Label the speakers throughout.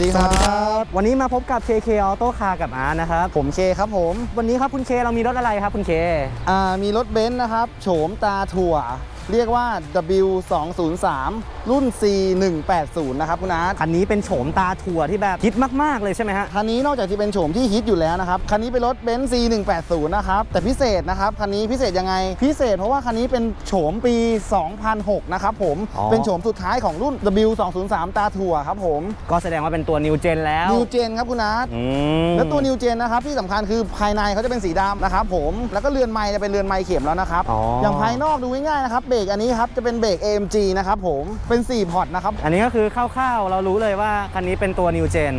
Speaker 1: วัสดีครับ
Speaker 2: วันนี้มาพบกับ KK Auto Car กับอาร์ตนะครับ
Speaker 1: ผมเคครับผม
Speaker 2: วันนี้ครับคุณเคเรามีรถอะไรครับคุณเค
Speaker 1: อ่า มีรถเบนซ์นะครับ โฉมตาถั่ว เรียกว่า W203 รุ่น C180 นะครับคุณอาร์ต
Speaker 2: คันนี้เป็นโฉมตาถั่วที่แบบฮิตมาก ๆ เลยใช่ไหมฮะ
Speaker 1: คันนี้นอกจากที่เป็นโฉมที่ฮิตอยู่แล้วนะครับ คันนี้เป็นรถเบนซ์ C180 นะครับ แต่พิเศษนะครับ คันนี้พิเศษยังไง พิเศษเพราะว่าคันนี้เป็นโฉมปี 2006 นะครับผม
Speaker 2: อ๋อ
Speaker 1: เป็นโฉมสุดท้ายของรุ่น W203 ตาถั่วครับผม
Speaker 2: ก็แสดงว่าเป็นตัว New Gen แล้ว
Speaker 1: New Gen ครับคุณอาร์ต
Speaker 2: อืม
Speaker 1: แล้วตัว New Gen นะครับที่สำคัญคือภายในเขาจะเป็นสีดำนะครับผมแล้วก็เรือนไม้จะเป็นเรือนไม้เข็มแล้วนะครับ
Speaker 2: อ๋อ
Speaker 1: อ
Speaker 2: อย่าง
Speaker 1: ภายนอกดูง่ายๆนะครับเบรกอันนี้ครับจะเป็นเบรก AMG นะครับผมเป็น 4 พอร์ตนะครับ
Speaker 2: อันนี้ก็คือคร่าวๆ เรารู้เลยว่าคันนี้เป็นตัว New Gen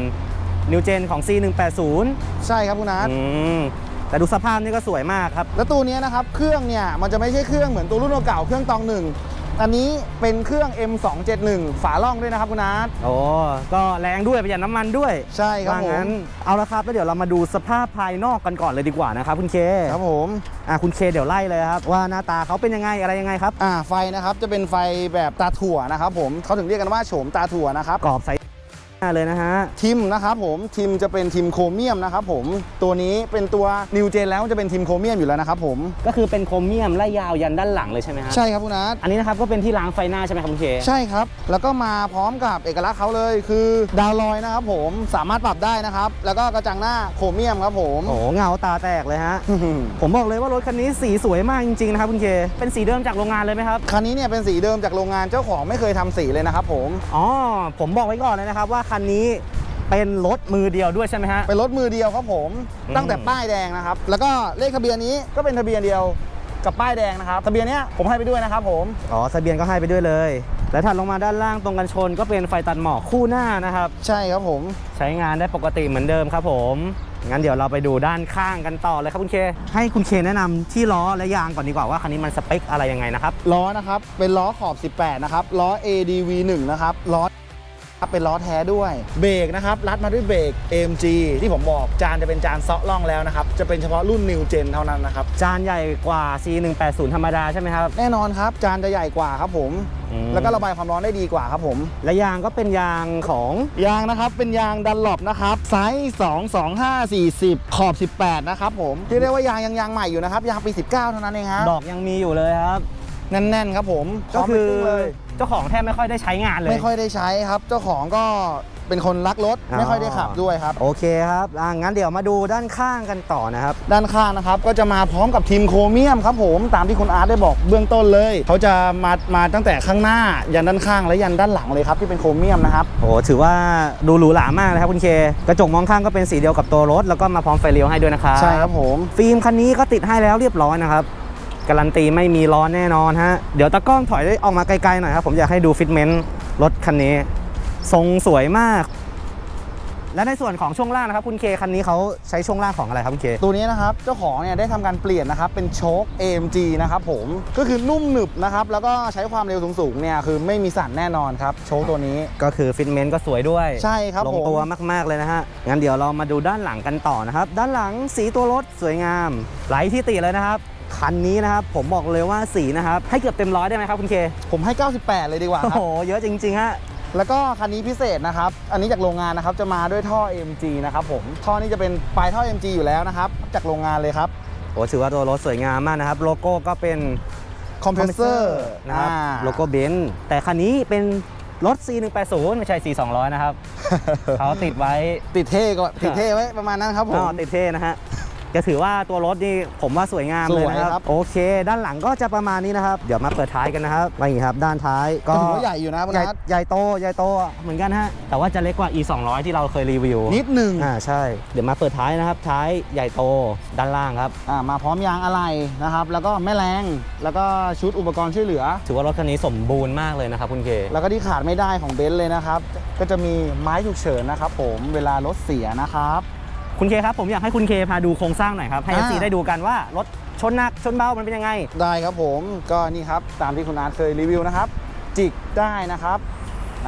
Speaker 2: New Gen ของ C180
Speaker 1: ใช่ครับคุณนัท
Speaker 2: อืมแต่ดูสภาพนี่ก็สวยมากครับ
Speaker 1: แล้วตัวเนี้ยนะครับ เครื่องเนี่ยมันจะไม่ใช่เครื่องเหมือนตัวรุ่นเก่าๆเครื่องตองหนึ่ง อันนี้เป็นเครื่อง M271 ฝาล่องด้วยนะครับคุณนัท
Speaker 2: โอ้ก็แรงด้วยประหยัดน้ำมันด้วย
Speaker 1: ใช่ครับ
Speaker 2: ว่า
Speaker 1: ผม
Speaker 2: งั้นเอาละครับแล้วเดี๋ยวเรามาดูสภาพภายนอกกันก่อนเลยดีกว่านะครับคุณเค
Speaker 1: ครับผม
Speaker 2: อะคุณเคเดี๋ยวไล่เลยครับว่าหน้าตาเขาเป็นยังไงอะไรยังไงครับ
Speaker 1: อ่าไฟนะครับจะเป็นไฟแบบตาถั่วนะครับผมเขาถึงเรียกกันว่าโฉมตาถั่วนะครับ
Speaker 2: กรอบใส เลยนะฮะ
Speaker 1: ทิมนะครับผมทิมจะเป็นทิมโครเมียมนะครับผมตัวนี้เป็นตัวนิวเจนแล้วจะเป็นทิมโครเมียมอยู่แล้วนะครับผม
Speaker 2: ก็คือเป็นโครเมียมไล่ยาวยันด้านหลังเลยใช่ไหมฮะ
Speaker 1: ใช่ครับคุณนัท
Speaker 2: อันนี้นะครับก็เป็นที่ล้างไฟหน้าใช่ไหมครับคุณเค
Speaker 1: ใช่ครับ แล้วก็มาพร้อมกับเอกลักษณ์เขาเลยคือดาวลอยนะครับผมสามารถปรับได้นะครับ แล้วก็กระจังหน้าโครเมียมครับผม
Speaker 2: โอ้โหเงาตาแตกเลยฮะผมบอกเลยว่ารถคันนี้สีสวยมากจริงๆนะครับคุณเคเป็นสีเดิมจากโรงงานเลยไหมครับ
Speaker 1: คันนี้เนี่ยเป็นสีเดิมจากโรงงานเจ้าของไม่เคยทำสีเลยนะครับผม
Speaker 2: อ๋อผมบอกไว้ก่อนเลยนะครับว่าคันนี้เป็นรถมือเดียวด้วยใช่ไหมฮะ
Speaker 1: เป็นรถมือเดียวครับผม
Speaker 2: อืม
Speaker 1: ตั้งแต่ป้ายแดงนะครับ แล้วก็เลขทะเบียนนี้ก็เป็นทะเบียนเดียวกับป้ายแดงนะครับ ทะเบียนเนี้ยผมให้ไปด้วยนะครับผม
Speaker 2: อ๋อ ทะเบียนก็ให้ไปด้วยเลย และถัดลงมาด้านล่างตรงกันชนก็เป็นไฟตัดหมอกคู่หน้านะครับ
Speaker 1: ใช่ครับผม
Speaker 2: ใช้งานได้ปกติเหมือนเดิมครับผม งั้นเดี๋ยวเราไปดูด้านข้างกันต่อเลยครับคุณเค ให้คุณเคแนะนำที่ล้อและยางก่อนดีกว่าว่าคันนี้มันสเปคอะไรยังไงนะครับ
Speaker 1: ล้อนะครับเป็นล้อขอบ 18 นะครับ ล้อ ADV 1 นะครับ ล้อครับ เป็นล้อแท้ด้วยเบรกนะครับรัดมาด้วยเบรก AMG ที่ผมบอกจานจะเป็นจานเซาะล่องแล้วนะครับจะเป็นเฉพาะรุ่น New Gen เท่านั้นนะครับ
Speaker 2: จานใหญ่กว่า C180 ธรรมดาใช่ไหมครับ
Speaker 1: แน่นอนครับ จานจะใหญ่กว่าครับผม
Speaker 2: อืม
Speaker 1: แล้วก็ระบายความร้อนได้ดีกว่าครับผม
Speaker 2: และยางก็เป็นยางของ
Speaker 1: ยางนะครับเป็นยางดันหลบนะครับไซส์2 2 5 40 ขอบ 18 นะครับผมที่เรียกว่ายางยังยางใหม่อยู่นะครับยางปี 19 เท่านั้นเองฮะ
Speaker 2: ดอกยังมีอยู่เลยครับ
Speaker 1: แน่นๆครับผม
Speaker 2: ก็คือ
Speaker 1: พร้มไปขึ้นเลย
Speaker 2: เจ้าของแทบไม่ค่อยได้ใช้งานเลย
Speaker 1: ไม่ค่อยได้ใช้ครับ เจ้าของก็เป็นคนรักรถ
Speaker 2: อ๋อ
Speaker 1: ไม่ค่อยได้ขับด้วยครับ
Speaker 2: โอเคครับอะงั้นเดี๋ยวมาดูด้านข้างกันต่อนะครับ
Speaker 1: ด้านข้างนะครับก็จะมาพร้อมกับทีมโครเมียมครับผมตามที่คุณอาร์ตได้บอกเบื้องต้นเลย เขาจะมามาตั้งแต่ข้างหน้า ยันด้านข้างและยันด้านหลังเลยครับที่เป็นโครเมียมนะครับ
Speaker 2: โอ้โหถือว่าดูหรูหรามากเลยครับคุณเค กระจกมองข้างก็เป็นสีเดียวกับตัวรถ แล้วก็มาพร้อมไฟเลี้ยวให้ด้วยนะครับ
Speaker 1: ใช่ครับผม
Speaker 2: ฟิล์มคันนี้ก็ติดให้แล้วเรียบร้อยนะครับ การันตีไม่มีร้อนแน่นอนฮะ เดี๋ยวตะกล้องถอยได้ออกมาไกลๆหน่อยครับ ผมอยากให้ดูฟิตเมนต์รถคันนี้ ทรงสวยมาก และในส่วนของช่วงล่างนะครับ คุณเคคันนี้เขาใช้ช่วงล่างของอะไรครับคุณเค
Speaker 1: ตัวนี้นะครับ เจ้าของเนี่ยได้ทำการเปลี่ยนนะครับ เป็นโชค AMG นะครับผม ก็คือนุ่มหนึบนะครับ แล้วก็ใช้ความเร็วสูงๆเนี่ยคือไม่มีสั่นแน่นอนครับ โชคตัวนี้
Speaker 2: ก็คือฟิตเมนต์ก็สวยด้วย
Speaker 1: ใช่ครับ
Speaker 2: ลง
Speaker 1: ผม
Speaker 2: ตัวมากๆเลยนะฮะ งั้นเดี๋ยวเรามาดูด้านหลังกันต่อนะครับ ด้านหลังสีตัวรถสวยงามไร้ที่ติเลยนะครับ คันนี้นะครับผมบอกเลยว่าสีนะครับให้เกือบเต็มร้อยได้ไหมครับคุณเค
Speaker 1: ผมให้ 98 เลยดีกว่า
Speaker 2: โอ้
Speaker 1: ครั
Speaker 2: โห
Speaker 1: บ
Speaker 2: เยอะจริงๆฮะ
Speaker 1: แล้วก็คันนี้พิเศษนะครับ อันนี้จากโรงงานนะครับ จะมาด้วยท่อ AMG นะครับผม ท่อนี้จะเป็นปลายท่อ AMG อยู่แล้วนะครับ จากโรงงานเลยครับ
Speaker 2: โอ้ถือว่าตัวรถสวยงามมากนะครับ โลโก้ก็เป็น
Speaker 1: คอมเพรสเซอร์
Speaker 2: นะครับ โลโก้เบนซ์แต่คันนี้เป็นรถ C180 ไม่ใช่ C200 นะครับ เขาติดไว้
Speaker 1: ติดเท่ก็ติดเท่ไว้ประมาณนั้นครับผม
Speaker 2: อ๋อติดเท่นะฮะ จะถือว่าตัวรถนี่ผมว่าสวยงามเลยนะ
Speaker 1: สวย
Speaker 2: ค
Speaker 1: ครั
Speaker 2: รับ
Speaker 1: บ
Speaker 2: โอเค ด้านหลังก็จะประมาณนี้นะครับ เดี๋ยวมาเปิดท้ายกันนะครับนี่ครับ ด้านท้ายก็
Speaker 1: ก็ถือว่าใหญ่อยู่นะคุณ
Speaker 2: ใหญ่
Speaker 1: นัท
Speaker 2: ใหญ่โตใหญ่โตเหมือนกันฮะแต่ว่าจะเล็กกว่า E 200ที่เราเคยรีวิว
Speaker 1: นิดหนึ่ง
Speaker 2: อ่าใช่ เดี๋ยวมาเปิดท้ายนะครับ ท้ายใหญ่โตด้านล่างครับ
Speaker 1: อ่ามาพร้อมยางอะไหล่นะครับ แล้วก็แม่แรงแล้วก็ชุดอุปกรณ์ช่วยเหลือ
Speaker 2: ถือว่ารถคันนี้สมบูรณ์มากเลยนะครับคุณเค
Speaker 1: แล้วก็ที่ขาดไม่ได้ของเบนซ์เลยนะครับ ก็จะมีไม้ฉุกเฉินนะครับผมเวลารถเสียนะครับ
Speaker 2: คุณเคครับผมอยากให้คุณเคพาดูโครงสร้างหน่อยครับให้
Speaker 1: อ่า
Speaker 2: FC ได้ดูกันว่ารถชนหนักชนเบามันเป็นยังไง
Speaker 1: ได้ครับผมก็นี่ครับตามที่คุณอาร์ตเคยรีวิวนะครับ จิกได้นะครับ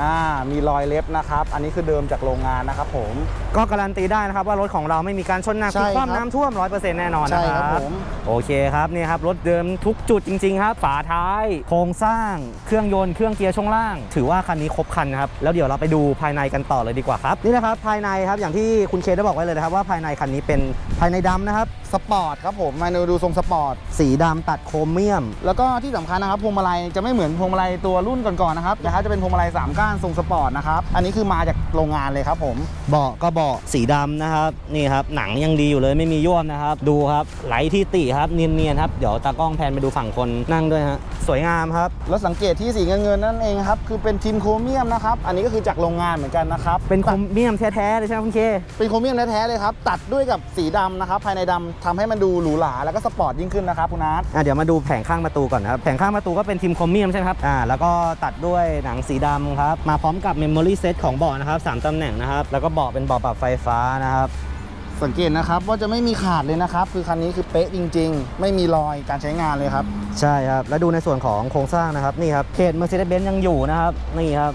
Speaker 1: อ่ามีรอยเล็บนะครับ อันนี้คือเดิมจากโรงงานนะครับผม
Speaker 2: ก็การันตีได้นะครับว่ารถของเราไม่มีการชนหนัก
Speaker 1: ใช่
Speaker 2: พลิกค
Speaker 1: ครั
Speaker 2: ว่ำ
Speaker 1: บ
Speaker 2: น้ำท่วม 100%แน่นอนนะ
Speaker 1: ใช่
Speaker 2: ค
Speaker 1: ค
Speaker 2: รั
Speaker 1: รับบผม
Speaker 2: โอเคครับนี่ครับรถเดิมทุกจุดจริง ๆ ครับ ฝาท้าย โครงสร้าง เครื่องยนต์เครื่องเกียร์ช่วงล่าง ถือว่าคันนี้ครบคันนะครับแล้วเดี๋ยวเราไปดูภายในกันต่อเลยดีกว่าครับนี่นะครับภายในครับอย่างที่คุณเคได้บอกไว้เลยนะครับว่าภายในคันนี้เป็นภายในดำนะครับ
Speaker 1: สปอร์ตครับผมมาดูทรงสปอร์ต
Speaker 2: สีดำตัดโครเมียม
Speaker 1: แล้วก็ที่สำคัญนะครับพวงมาลัยจะไม่เหมือนพวงมาลัยตัวรุ่นก่อนๆนะครับนะครับจะเป็นพวงมาลัยสามก้านทรงสปอร์ตนะครับ อันนี้คือมาจากโรงงานเลยครับผม
Speaker 2: เบาะก็เบาะสีดำนะครับนี่ครับหนังยังดีอยู่เลยไม่มีย่วมนะครับ ดูครับไหลที่ติครับเนียนๆครับเดี๋ยวตากล้องแพนไปดูฝั่งคนนั่งด้วยฮะสวยงามครับ
Speaker 1: แล้วสังเกตที่สีเงินเงินๆนั่นเองครับคือเป็นทีมโครเมียมนะครับอันนี้ก็คือจากโรงงานเหมือนกันนะครับ
Speaker 2: เป็นโครเมียมแท้ๆเลยใช่ไหมคุณเค
Speaker 1: เป็นโครเมียมแท้ๆเลยครับตัดด้วยกับสีดำนะครับภายในดำทำให้มันดูหรูหราแล้วก็สปอร์ตยิ่งขึ้นนะครับคุณนัท
Speaker 2: อะเดี๋ยวมาดูแผงข้างประตูก่อนนะครับแผงข้างประตูก็เป็นทีมโครเมียมใช่ไหมครับอ่าแล้วก็ตัดด้วยหนังสีดำครับมาพร้อมกับเมมโมรี่เซตของเบาะนะครับสามตำแหน่งนะครับแล้วก็เบาะเป็นเบาะปรับไฟฟ้านะครับ
Speaker 1: สังเกตนะครับว่าจะไม่มีขาดเลยนะครับ คือคันนี้คือเป๊ะจริง ๆ ไม่มีรอยการใช้งานเลยครับ
Speaker 2: ใช่ครับ แล้วดูในส่วนของโครงสร้างนะครับนี่ครับเคส Mercedes-Benz ยังอยู่นะครับนี่ครับ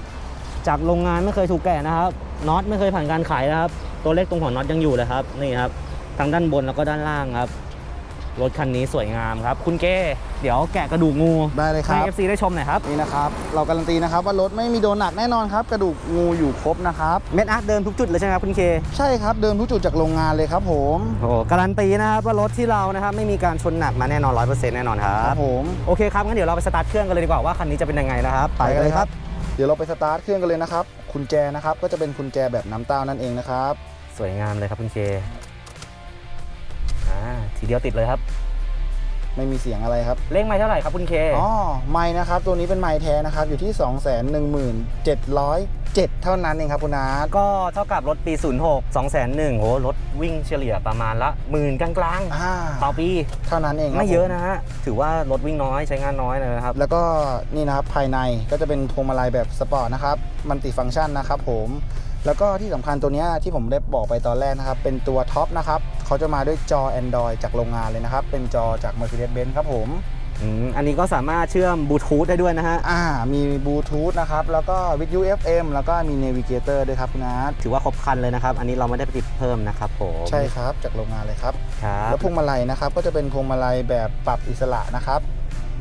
Speaker 2: จากโรงงานไม่เคยถูกแกะนะครับน็อตไม่เคยผ่านการขายนะครับ ตัวเลขตรงหัวน็อตยังอยู่เลยครับนี่ครับทั้งด้านบนแล้วก็ด้านล่างครับ รถคันนี้สวยงามครับ คุณเก้เดี๋ยวแกะกระดูกงู
Speaker 1: ได้เลยค
Speaker 2: ให้
Speaker 1: รับ
Speaker 2: FC ได้ชมหน่อยครับ
Speaker 1: นี่นะครับ เราการันตีนะครับว่ารถไม่มีโดนหนักแน่นอนครับ กระดูกงูอยู่ครบนะครับ
Speaker 2: เม็ดอาร์ตเดิมทุกจุดเลยใช่ไหมครับคุณเค
Speaker 1: ใช่ครับ เดิมทุกจุดจากโรงงานเลยครับผม
Speaker 2: โอ้การันตีนะครับว่ารถที่เรานะครับไม่มีการชนหนักมาแน่นอน100%แน่นอนครั
Speaker 1: ครับ บผม
Speaker 2: โอเคครับงั้นเดี๋ยวเราไปสตาร์ทเครื่องกันเลยดีกว่าว่าคันนี้จะเป็นยังไงนะครับไปกันเลยครับ
Speaker 1: เดี๋ยวเราไปสตาร์ทเครื่องกันเลยนะครับกุญแจนะครับ ก็จะเป็นกุญแจแบบน้ำเต้านั่นเองนะครับ
Speaker 2: สวยงามเลยครับคุณเคอ่า ทีเดียวติดเลยครับ
Speaker 1: ไม่มีเสียงอะไรครับ
Speaker 2: เลขไม่เท่าไหร่ครับคุณเค
Speaker 1: อ๋อไม้นะครับ ตัวนี้เป็นไม้แท้นะครับ อยู่ที่ 2 1 7 0 7 เท่านั้นเองครับคุณอาร์ต
Speaker 2: ก็เท่ากับรถปี 06 2 0 0 0 0โหรถวิ่งเฉลี่ยประมาณละหมื่นกลาง
Speaker 1: อ่า
Speaker 2: ๆ ต่อปี
Speaker 1: เท่านั้นเองครับ
Speaker 2: ไม่เยอะ
Speaker 1: ผ
Speaker 2: นะฮะ ถือว่ารถวิ่งน้อยใช้งานน้อยเลยนะครับ
Speaker 1: แล้วก็นี่นะครับภายในก็จะเป็นพวงมาลัยแบบสปอร์ตนะครับมันติฟังก์ชันนะครับผม แล้วก็ที่สำคัญตัวเนี้ยที่ผมได้บอกไปตอนแรกนะครับ เป็นตัวท็อปนะครับ เขาจะมาด้วยจอ Android จากโรงงานเลยนะครับ เป็นจอจาก Mercedes-Benz ครับผม
Speaker 2: อืมอันนี้ก็สามารถเชื่อมบลูทูธได้ด้วยนะฮะ
Speaker 1: อ่ามีบลูทูธนะครับ แล้วก็วิทยุ FM แล้วก็มี Navigator ด้วยครับคุณอาร์ต
Speaker 2: ถือว่าครบครันเลยนะครับ อันนี้เราไม่ได้ไปติดเพิ่มนะครับผม
Speaker 1: ใช่ครับจากโรงงานเลยครับ
Speaker 2: ครับ
Speaker 1: แล้วพวงมาลัยนะครับก็จะเป็นพวงมาลัยแบบปรับอิสระนะครับ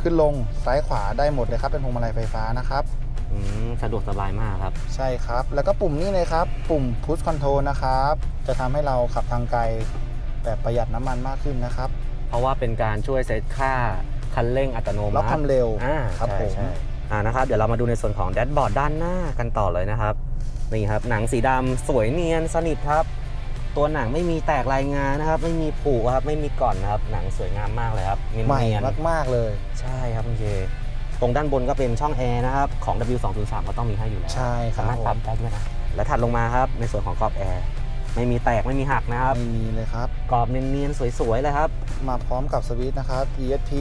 Speaker 1: ขึ้นลงซ้ายขวาได้หมดเลยครับ เป็นพวงมาลัยไฟฟ้านะครับ
Speaker 2: อืมสะดวกสบายมากครับ
Speaker 1: ใช่ครับ แล้วก็ปุ่มนี้เลยครับ ปุ่ม push control นะครับ จะทำให้เราขับทางไกล แบบประหยัดน้ำมันมากขึ้นนะครับ
Speaker 2: เพราะว่าเป็นการช่วยเซตค่าคันเร่งอัตโนมัติ
Speaker 1: ล็อกความเร็ว
Speaker 2: อ่า
Speaker 1: ครับ
Speaker 2: ใช่
Speaker 1: ผม
Speaker 2: ใช่อ่านะครับ เดี๋ยวเรามาดูในส่วนของแดชบอร์ดด้านหน้ากันต่อเลยนะครับ นี่ครับ หนังสีดำสวยเนียนสนิทครับ ตัวหนังไม่มีแตกลายงานนะครับ ไม่มีผุครับ ไม่มีก่อนนะครับ หนังสวยงามมากเลยครับเนียน
Speaker 1: ใหม่
Speaker 2: เนียน
Speaker 1: มากๆเลย
Speaker 2: ใช่ครับคุณเค ตรงด้านบนก็เป็นช่องแอร์นะครับ ของ W203 ก็ต้องมีให้อยู่แล้ว
Speaker 1: ใช่ครับ
Speaker 2: สามารถปรับได้ด้วยนะ และถัดลงมาครับ ในส่วนของกรอบแอร์ ไม่มีแตกไม่มีหักนะครับ
Speaker 1: ไม่มีเลยครับ
Speaker 2: กรอบเนียนๆสวยๆเลยครับ
Speaker 1: มาพร้อมกับสวิตช์นะครับ ESP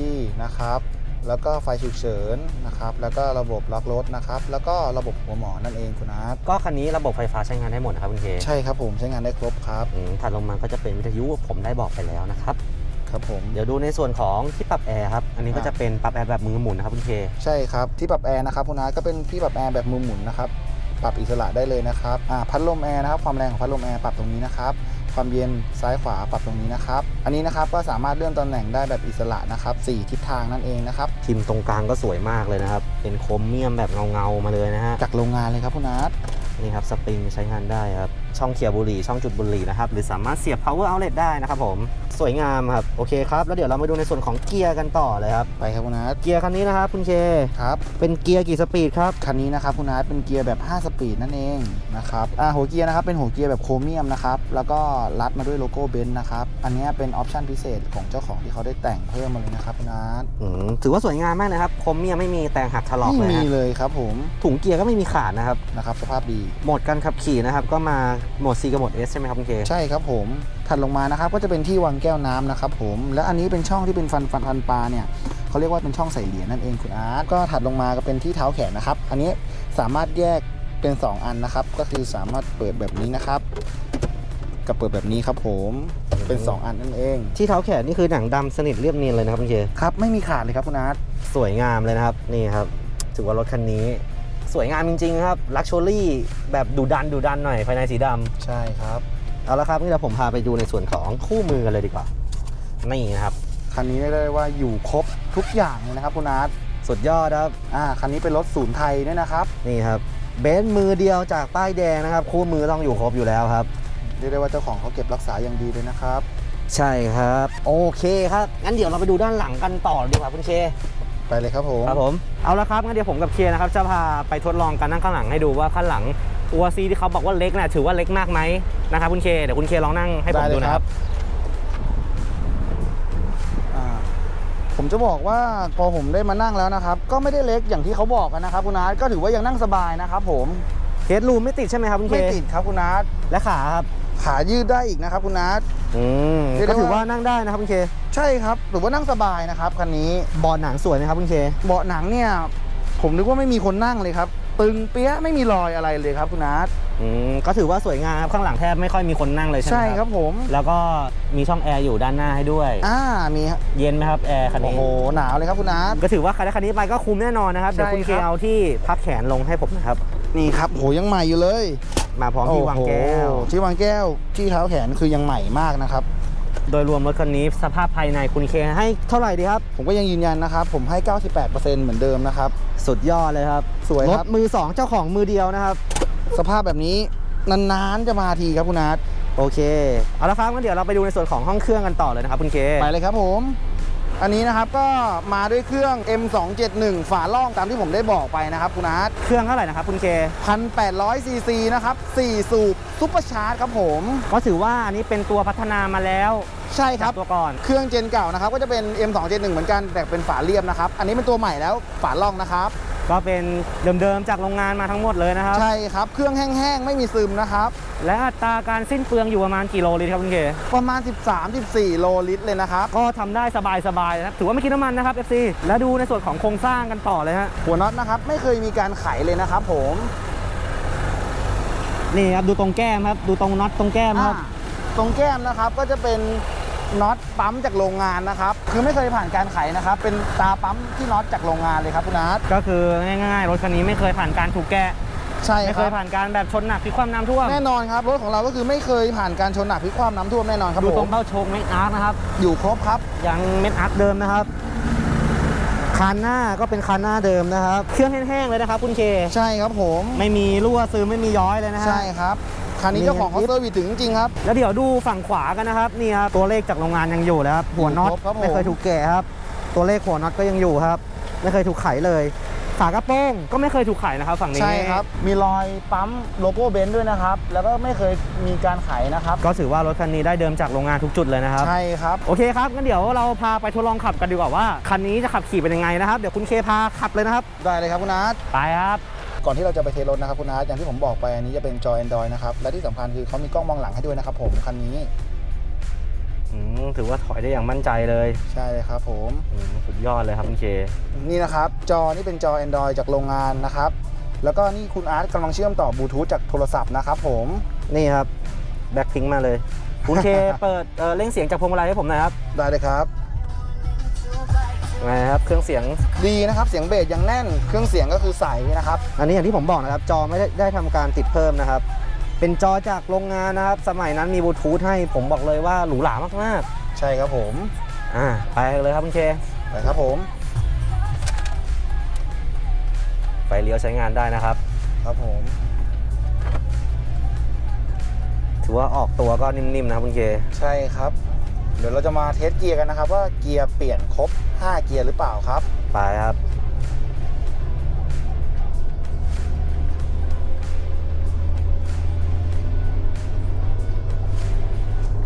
Speaker 1: นะครับแล้วก็ไฟฉุกเฉินนะครับ แล้วก็ระบบล็อกรถนะครับ แล้วก็ระบบหัวหมอนั่นเองคุณอาร์ต
Speaker 2: ก็คันนี้ระบบไฟฟ้าใช้งานได้หมดนะครับคุณเค
Speaker 1: ใช่ครับผมใช้งานได้ครบครับ
Speaker 2: อืมถัดลงมาก็จะเป็นวิทยุผมได้บอกไปแล้วนะครับ
Speaker 1: ครับผม
Speaker 2: เดี๋ยวดูในส่วนของที่ปรับแอร์ครับ อันนี้ก็จะเป็นปรับแอร์แบบมือหมุนนะครับคุณเค
Speaker 1: ใช่ครับ ที่ปรับแอร์นะครับคุณอาร์ตก็เป็นที่ปรับแอร์แบบมือหมุนนะครับ ปรับอิสระได้เลยนะครับอ่าพัดลมแอร์นะครับความแรงของพัดลมแอร์ปรับตรงนี้นะครับความเย็นซ้ายขวาปรับตรงนี้นะครับ อันนี้นะครับก็สามารถเลื่อนตำแหน่งได้แบบอิสระนะครับสี่ทิศทางนั่นเองนะครับ
Speaker 2: ทิมตรงกลางก็สวยมากเลยนะครับ เป็นโครเมียมแบบเงาๆมาเลยนะฮะ
Speaker 1: จากโรงงานเลยครับคุณอาร์ต
Speaker 2: นี่ครับสปริงใช้งานได้ครับ ช่องเขียวบุหรี่ช่องจุดบุหรี่นะครับ หรือสามารถเสียบ power outlet ได้นะครับผม สวยงามครับโอเคครับแล้วเดี๋ยวเรามาดูในส่วนของเกียร์กันต่อเลยครับ
Speaker 1: ไปครับคุณอาร์ต
Speaker 2: เกียร์คันนี้นะครับคุณเค
Speaker 1: ครับ
Speaker 2: เป็นเกียร์กี่สปีดครับ
Speaker 1: คันนี้นะครับคุณอาร์ตเป็นเกียร์แบบ 5 สปีดนั่นเองนะครับอ่าหัวเกียร์นะครับเป็นหัวเกียร์แบบโครเมียมนะครับแล้วก็รัดมาด้วยโลโก้เบนซ์นะครับอันนี้เป็นออปชั่นพิเศษของเจ้าของที่เขาได้แต่งเพิ่มมาเลยนะครับคุณอาร์ต
Speaker 2: อืมถือว่าสวยงามมากนะครับคมเมียไม่มีแตงหักถลอก
Speaker 1: ไม่
Speaker 2: เลย
Speaker 1: มี
Speaker 2: ฮะ
Speaker 1: เลยครับผม
Speaker 2: ถุงเกียร์ก็ไม่มีขาดนะครับ
Speaker 1: นะครับสภาพดี
Speaker 2: โหมดการขับขี่นะครับก็มาโหมด C กับโหมด S ใช่ไหมครับคุณเค
Speaker 1: ใช่ครับผม ถัดลงมานะครับก็จะเป็นที่วางแก้วน้ำนะครับผมและอันนี้เป็นช่องที่เป็นฟันฟันฟันปลาเนี่ยเขาเรียกว่าเป็นช่องใส่เหรียญนั่นเองคุณอาร์ตก็ถัดลงมาก็เป็นที่เท้าแขนนะครับ อันนี้สามารถแยกเป็น 2 อันนะครับ ก็คือสามารถเปิดแบบนี้นะครับ กับเปิดแบบนี้ครับผมเป็น 2 อันนั่นเอง
Speaker 2: ที่เท้าแขนนี่คือหนังดำสนิทเรียบเนียนเลยนะครับคุณเค
Speaker 1: ครับไม่มีขาดเลยครับคุณอาร์ต
Speaker 2: สวยงามเลยนะครับนี่ครับถือว่ารถคันนี้สวยงามจริงๆครับลักชัวรี่แบบดูดันดูดันหน่อยภายในสีดำ
Speaker 1: ใช่ครับ
Speaker 2: เอาละครับนี่เดี๋ยวผมพาไปดูในส่วนของคู่มือกันเลยดีกว่า นี่นะครับ
Speaker 1: คันนี้เรียกได้ว่าอยู่ครบทุกอย่างเลยนะครับคุณอาร์ต
Speaker 2: สุดยอดครับ
Speaker 1: อ่าคันนี้เป็นรถศูนย์ไทยด้วยนะครับ
Speaker 2: นี่ครับเบนซ์มือเดียวจากป้ายแดงนะครับ คู่มือต้องอยู่ครบอยู่แล้วครับ
Speaker 1: เรียกได้ว่าเจ้าของเขาเก็บรักษาอย่างดีเลยนะครับ
Speaker 2: ใช่ครับ โอเคครับ งั้นเดี๋ยวเราไปดูด้านหลังกันต่อดีกว่าคุณเค
Speaker 1: ไปเลยครับผม
Speaker 2: ครับผมเอาละครับงั้นเดี๋ยวผมกับเคนะครับจะพาไปทดลองกันนั่งข้างหลังให้ดูว่าข้างหลัง ตัวซีที่เขาบอกว่าเล็กเนี่ยถือว่าเล็กมากไหมนะครับคุณเคเดี๋ยวคุณเคลองนั่งให้ผมดูนะครับ
Speaker 1: อ่าผมจะบอกว่าพอผมได้มานั่งแล้วนะครับ ก็ไม่ได้เล็กอย่างที่เขาบอกกันนะครับคุณอาร์ตก็ถือว่ายังนั่งสบายนะครับ ผม
Speaker 2: เคสรูมไม่ติดใช่ไหมครับคุณเค
Speaker 1: ไม่ติดครับคุณอาร์ต
Speaker 2: และขาครับ
Speaker 1: ขายืดได้อีกนะครับคุณอาร์ต
Speaker 2: อืม
Speaker 1: เรียกได้
Speaker 2: ก็ถือว่า
Speaker 1: ว่า
Speaker 2: นั่งได้นะครับคุณเค
Speaker 1: ใช่ครับถือว่านั่งสบายนะครับคันนี้
Speaker 2: เบาะหนังสวยไหมครับคุณเค
Speaker 1: เบาะหนังเนี่ย ผมนึกว่าไม่มีคนนั่งเลยครับ ตึงเปี้ยะไม่มีรอยอะไรเลยครับคุณอาร์ต
Speaker 2: อืมก็ถือว่าสวยงามครับข้างหลังแทบไม่ค่อยมีคนนั่งเลยใช่ไหม
Speaker 1: ใช่ครับผม
Speaker 2: แล้วก็มีช่องแอร์อยู่ด้านหน้าให้ด้วย
Speaker 1: อ่ามีฮะ
Speaker 2: เย็นไหมครับแอร์คัน
Speaker 1: โอ้
Speaker 2: นี้
Speaker 1: โหหนาวเลยครับคุณอาร์ต
Speaker 2: ก็ถือว่าใครได้คันนี้ไปก็คุ้มแน่นอนนะครับ
Speaker 1: ใช่
Speaker 2: เดี๋ยวคุณเค
Speaker 1: ครับ
Speaker 2: เอาที่พับแขนลงให้ผมนะครับ
Speaker 1: นี่ครับโหยังใหม่อยู่เลย
Speaker 2: มาพร้อมที่วางแก้ว
Speaker 1: โอ้โหที่วางแก้วที่เท้าแขนคือยังใหม่มากนะครับ
Speaker 2: โดยรวมรถคันนี้สภาพภายในคุณเคให้เท่าไหร่ดีครับ
Speaker 1: ผมก็ยังยืนยันนะครับ ผมให้ 98%เหมือนเดิมนะครับ
Speaker 2: สุดยอดเลยครับ
Speaker 1: สวย
Speaker 2: ร
Speaker 1: ครั
Speaker 2: ถ
Speaker 1: บ
Speaker 2: มือสองเจ้าของมือเดียวนะครับ
Speaker 1: สภาพแบบนี้นานๆจะมาทีครับคุณอาร์ต
Speaker 2: โอเค เอาละครับงั้นเดี๋ยวเราไปดูในส่วนของห้องเครื่องกันต่อเลยนะครับคุณเค
Speaker 1: ไปเลยครับผม อันนี้นะครับก็มาด้วยเครื่อง M271 ฝาล่องตามที่ผมได้บอกไปนะครับคุณอาร์ต
Speaker 2: เครื่องเท่าไหร่นะครับคุณเค
Speaker 1: 1,800ซีซีนะครับ 4 สูบซุปเปอร์ชาร์จครับผม
Speaker 2: ก็ถือว่าอันนี้เป็นตัวพัฒนามาแล้ว
Speaker 1: ใช่ครับ
Speaker 2: จากตัวก่อน
Speaker 1: เครื่องเจนเก่านะครับก็จะเป็น M271 เหมือนกันแต่เป็นฝาเรียบนะครับ อันนี้เป็นตัวใหม่แล้วฝาล่องนะครับ
Speaker 2: ก็เป็นเดิมๆจากโรงงานมาทั้งหมดเลยนะครับ
Speaker 1: ใช่ครับ เครื่องแห้งๆ ไม่มีซึมนะครับ
Speaker 2: และอัตราการสิ้นเปลืองอยู่ประมาณกี่โลลิตรครับคุณเค
Speaker 1: ประมาณ 13-14 โลลิตรเลยนะครับ
Speaker 2: ก็ทำได้สบายๆนะครับถือว่าไม่คิดน้ำมันนะครับ FC แล้วดูในส่วนของโครงสร้างกันต่อเลยฮะ
Speaker 1: หัวน็อตนะครับไม่เคยมีการไขเลยนะครับผม
Speaker 2: นี่ครับดูตรงแก้มครับ ดูตรงน็อตตรงแก้มครับ
Speaker 1: อ่าตรงแก้มนะครับก็จะเป็น น็อตปั๊มจากโรงงานนะครับ คือไม่เคยผ่านการไขนะครับ เป็นตาปั๊มที่น็อตจากโรงงานเลยครับคุณอาร์ต
Speaker 2: ก็คือง่ายๆ รถคันนี้ไม่เคยผ่านการถูกแกะ
Speaker 1: ใช่
Speaker 2: ไม่
Speaker 1: ค
Speaker 2: เค
Speaker 1: รั
Speaker 2: ย
Speaker 1: บ
Speaker 2: ผ่านการแบบชนหนักพลิกคว่ำน้ำท่วม
Speaker 1: แน่นอนครับรถของเราก็คือไม่เคยผ่านการชนหนักพลิกคว่ำน้ำท่วมแน่นอนครับ
Speaker 2: ดู
Speaker 1: ผ
Speaker 2: ตร
Speaker 1: ม
Speaker 2: งเบ้าโชคเมคอาร์คนะครับ
Speaker 1: อยู่ครบครับ
Speaker 2: ยังเม็ดอาร์คเดิมนะครับคันหน้าก็เป็นคันหน้าเดิมนะครับ เครื่องแห้งๆเลยนะครับ คุณเค
Speaker 1: ใช่ครับผม
Speaker 2: ไม่มีรั่วซึมไม่มีย้อยเลยนะฮะ
Speaker 1: ใช่ครับ คันนี้
Speaker 2: มี
Speaker 1: เจ้าของเขา
Speaker 2: คลิป
Speaker 1: เซอร์วิสถึงจริงๆครับ
Speaker 2: แล้วเดี๋ยวดูฝั่งขวากันนะครับนี่ครับตัวเลขจากโรงงานยังอยู่แล้วครับหัวน็อต
Speaker 1: อยู่ครบครับผม
Speaker 2: ไม่เคยถูกแกะครับ ตัวเลขหัวน็อตก็ยังอยู่ครับ ไม่เคยถูกไขเลยฝากระโปรงก็ไม่เคยถูกไขนะครับฝั่งนี้
Speaker 1: ใช่ครับ มีรอยปั๊มโลโก้เบนซ์ด้วยนะครับ แล้วก็ไม่เคยมีการไขนะครับ
Speaker 2: ก็ถือว่ารถคันนี้ได้เดิมจากโรงงานทุกจุดเลยนะครับ
Speaker 1: ใช่ครับ
Speaker 2: โอเคครับงั้นเดี๋ยวเราพาไปทดลองขับกันดีกว่าว่าคันนี้จะขับขี่เป็นยังไงนะครับ เดี๋ยวคุณเคพาขับเลยนะครับ
Speaker 1: ได้เลยครับคุณอาร์ต
Speaker 2: ไปครับ
Speaker 1: ก่อนที่เราจะไปเทสรถนะครับคุณอาร์ตอย่างที่ผมบอกไปอันนี้จะเป็นจอ Android นะครับ และที่สำคัญคือเขามีกล้องมองหลังให้ด้วยนะครับผมคันนี้
Speaker 2: อืมถือว่าถอยได้อย่างมั่นใจเลย
Speaker 1: ใช่เลยครับผม
Speaker 2: อืมสุดยอดเลยครับคุณเค
Speaker 1: นี่นะครับจอนี่เป็นจอ Android จากโรงงานนะครับ แล้วก็นี่คุณอาร์ตกำลังเชื่อมต่อบลูทูธจากโทรศัพท์นะครับผม
Speaker 2: นี่ครับ แบ็คพิงมาเลย คุณเค เปิดเอ่อเร่งเสียงจากพวงมาลัยให้ผมหน่อยครับ
Speaker 1: ได้เลยครับ
Speaker 2: ไงครับเครื่องเสียง
Speaker 1: ดีนะครับเสียงเบสยังแน่น เครื่องเสียงก็คือใสนะครับ
Speaker 2: อันนี้อย่างที่ผมบอกนะครับ จอไม่ได้ได้ทำการติดเพิ่มนะครับ เป็นจอจากโรงงานนะครับ สมัยนั้นมีบลูทูธให้ผมบอกเลยว่าหรูหรามาก
Speaker 1: ใช่ครับผม
Speaker 2: ๆอ่าไปเลยครับคุณเค
Speaker 1: ไปครับผม
Speaker 2: ไฟเลี้ยวใช้งานได้นะครับ
Speaker 1: ครับผม
Speaker 2: ถือว่าออกตัวก็นิ่มๆนะครับคุณเค
Speaker 1: ใช่ครับ เดี๋ยวเราจะมาเทสเกียร์กันนะครับ ว่าเกียร์เปลี่ยนครบ 5 เกียร์หรือเปล่าครับ
Speaker 2: ไปครับ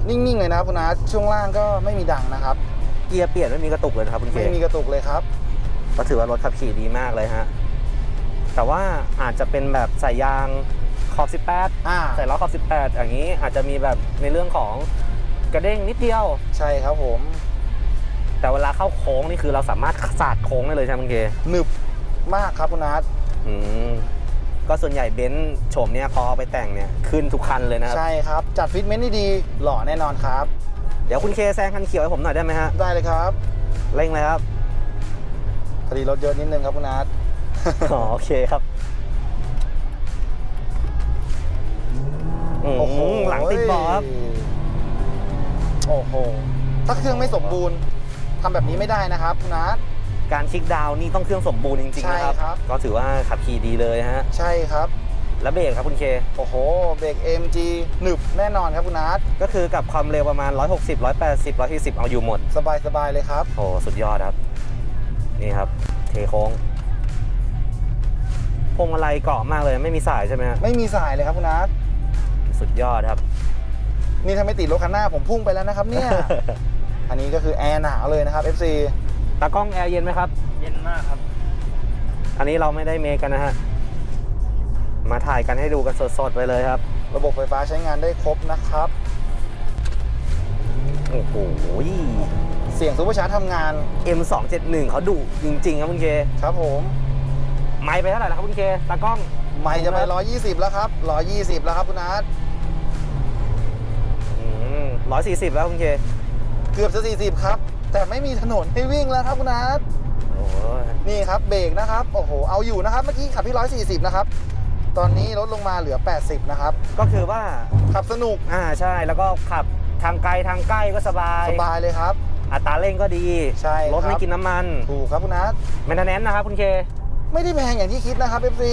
Speaker 1: นิ่ง ๆ เลยนะครับคุณอาร์ตช่วงล่างก็ไม่มีดังนะครับ
Speaker 2: เกียร์เปลี่ยนไม่มีกระตุกเลยนะครับคุณเค
Speaker 1: ไม่มีกระตุกเลยครับ
Speaker 2: ก็ถือว่ารถขับขี่ดีมากเลยฮะ แต่ว่าอาจจะเป็นแบบใส่ยางขอบ 18
Speaker 1: อ่า
Speaker 2: ใส่ล้อขอบ 18 อย่างนี้อาจจะมีแบบในเรื่องของ กระเด้งนิดเดียว
Speaker 1: ใช่ครับผม
Speaker 2: แต่เวลาเข้าโค้งนี่คือเราสามารถสาดโค้งได้เลยใช่ไหมคุณเค
Speaker 1: หนึบมากครับคุณอาร์ต
Speaker 2: อืมก็ส่วนใหญ่เบนซ์โฉมเนี่ยพอเอาไปแต่งเนี่ยขึ้นทุกคันเลยนะครับ
Speaker 1: ใช่ครับ จัดฟิตเมนต์ได้ดีหล่อแน่นอนครับ
Speaker 2: เดี๋ยวคุณเคแซงคันเขียวให้ผมหน่อยได้ไหมฮะ
Speaker 1: ได้เลยครับ
Speaker 2: เร่งเลยครับ
Speaker 1: พอดีรถเยอะนิดนึงครับคุณอาร์ต
Speaker 2: อ๋อโอเคครับอืม
Speaker 1: โอ้โห
Speaker 2: หลังติดเบาะครับ
Speaker 1: โอ้ โห ถ้าเครื่องไม่สมบูรณ์ทำแบบนี้ไม่ได้นะครับคุณนัท
Speaker 2: การคลิกดาวน์นี่ต้องเครื่องสมบูรณ์จริงๆนะครับ
Speaker 1: ใช่ครับ
Speaker 2: ก็ถือว่าขับขี่ดีเลยฮะ
Speaker 1: ใช่ครับ
Speaker 2: แล้วเบรกครับคุณเค
Speaker 1: โอ้โห เบรก AMG หนึบแน่นอนครับคุณนัท
Speaker 2: ก็คือกับความเร็วประมาณ 160 180 140 เอาอยู่หมด
Speaker 1: สบายสบายๆเลยครับ
Speaker 2: โอ้สุดยอดครับ นี่ครับ เทโค้งพวงมาลัยเกาะมากเลยไม่มีสายใช่ไหมฮะ
Speaker 1: ไม่มีสายเลยครับคุณนัท
Speaker 2: สุดยอดครับ
Speaker 1: นี่ถ้าไม่ติดรถคันหน้าผมพุ่งไปแล้วนะครับเนี่ย อันนี้ก็คือแอร์หนาวเลยนะครับ FC
Speaker 2: ตากล้องแอร์เย็นไหมครับ
Speaker 3: เย็นมากครับ
Speaker 2: อันนี้เราไม่ได้เมคกันนะฮะ มาถ่ายกันให้ดูกันสดๆไปเลยครับ
Speaker 1: ระบบไฟฟ้าใช้งานได้ครบนะครับ
Speaker 2: โอ้โห
Speaker 1: เสียงซูเปอร์ชาร์จทำงาน
Speaker 2: M271 เขาดุจริงๆครับคุณเค
Speaker 1: ครับผม
Speaker 2: ไมค์ไปเท่าไหร่แล้วครับคุณเค ตากล้อง
Speaker 1: ไม่จะไป 120 แล้วครับ 120 แล้วครับคุณนัท
Speaker 2: ร้ อยสี่สิบแล้วคุณเค
Speaker 1: เกือบจะ40 ครับ แต่ไม่มีถนนให้วิ่งแล้วครับคุณนัท
Speaker 2: โอ้ย
Speaker 1: นี่ครับเบรกนะครับโอ้โหเอาอยู่นะครับเมื่อกี้ขับที่ 140 นะครับ ตอนนี้ลดลงมาเหลือ 80 นะครับ
Speaker 2: ก็คือว่า
Speaker 1: ขับสนุก
Speaker 2: อ่าใช่แล้วก็ขับทางไกลทางใกล้ก็สบาย
Speaker 1: สบายเลยครับ
Speaker 2: อัตราเร่งก็ดี
Speaker 1: ใช่ครับ
Speaker 2: รถไม่กินน้ำมัน
Speaker 1: ถูกครับคุณนัท
Speaker 2: แมนเทนแนนนะครับคุณเค
Speaker 1: ไม่ได้แพงอย่างที่คิดนะครับ FC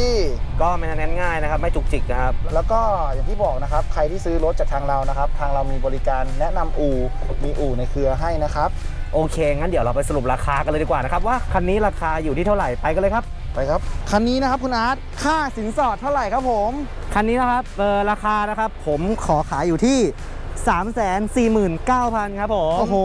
Speaker 2: ก็แมนเทนแนนง่ายนะครับ ไม่จุกจิกนะครับ
Speaker 1: แล้วก็อย่างที่บอกนะครับ ใครที่ซื้อรถจากทางเรานะครับ ทางเรามีบริการแนะนำอู่มีอู่ในเครือให้นะครับ
Speaker 2: โอเค งั้นเดี๋ยวเราไปสรุปราคากันเลยดีกว่านะครับ ว่าคันนี้ราคาอยู่ที่เท่าไหร่ไปกันเลยครับ
Speaker 1: ไปครับ คันนี้นะครับคุณอาร์ตค่าสินสอดเท่าไหร่ครับผม
Speaker 2: คันนี้นะครับเออราคานะครับผมขอขายอยู่ที่3 4 9 0 0 0 ครับผม
Speaker 1: โอ้โห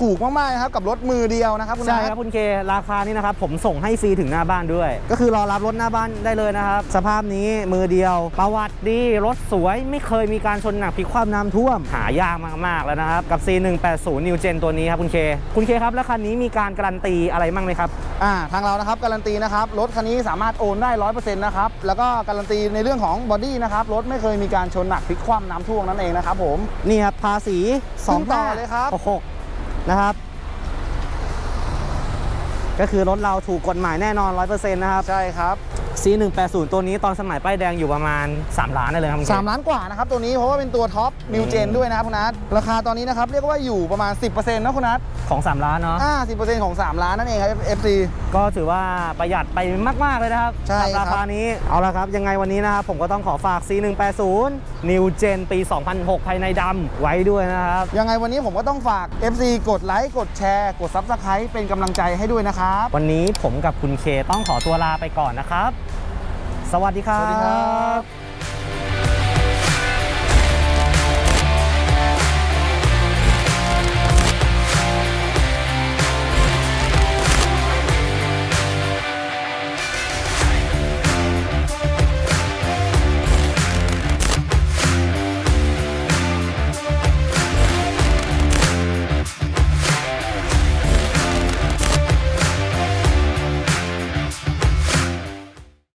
Speaker 1: ถูกมากๆนะครับกับรถมือเดียวนะครับคุณ
Speaker 2: ใช่
Speaker 1: อาร์ต
Speaker 2: ครับคุณเค ราคานี้นะครับ ผมส่งให้ฟรีถึงหน้าบ้านด้วย ก็คือรอรับรถหน้าบ้านได้เลยนะครับ สภาพนี้มือเดียว ประวัติดี รถสวยไม่เคยมีการชนหนักพลิกคว่ำน้ำท่วม หายากมากๆแล้วนะครับ กับ C180 New Gen ตัวนี้ครับคุณเค คุณเคครับ แล้วคันนี้มีการการันตีอะไรบ้างไหมครับ
Speaker 1: อ่าทางเรานะครับการันตีนะครับรถคันนี้สามารถโอนได้ร้อยเปอร์เซ็นต์นะครับแล้วก็การันตีในเรื่องของบอดี้นะครับรถไม่เคยมีการชนหนักพลิกคว่ำน้ำท่วมนั่นเองนะครับผม
Speaker 2: นี่ครับภาษี
Speaker 1: ขึ้นต่อเลยครับ
Speaker 2: หกนะครับ ก็คือรถเราถูกกฎหมายแน่นอน100%นะครับ
Speaker 1: ใช่ครับ
Speaker 2: C180 ตัวนี้ตอนสมัยป้ายแดงอยู่ประมาณ 3 ล้านได้เลยครับคุณเค
Speaker 1: 3ล้านกว่านะครับ ตัวนี้เพราะว่าเป็นตัวท็อปนิวเจนด้วยนะครับคุณนัทราคาตอนนี้นะครับ เรียกว่าอยู่ประมาณ 10%นะคุณนัท
Speaker 2: ของ 3 ล้านเนาะ
Speaker 1: อ่า10%ของ 3 ล้านนั่นเองครับ FC
Speaker 2: ก็ถือว่าประหยัดไปมาก ๆ เลยนะครับ
Speaker 1: ใช่
Speaker 2: กั
Speaker 1: ครับ
Speaker 2: ราคานี้เอาละครับ ยังไงวันนี้นะครับ ผมก็ต้องขอฝาก C180 New Gen ปี 2006 ภายในดำไว้ด้วยนะครับ
Speaker 1: ยังไงวันนี้ผมก็ต้องฝาก FC กดไลค์กดแชร์ กด Subscribe เป็นกำลังใจให้ด้วยนะครับ
Speaker 2: วันนี้ผมกับคุณเคต้องขอตัวลาไปก่อนนะครับ สวัสดีครับ
Speaker 1: สวัสดีครับ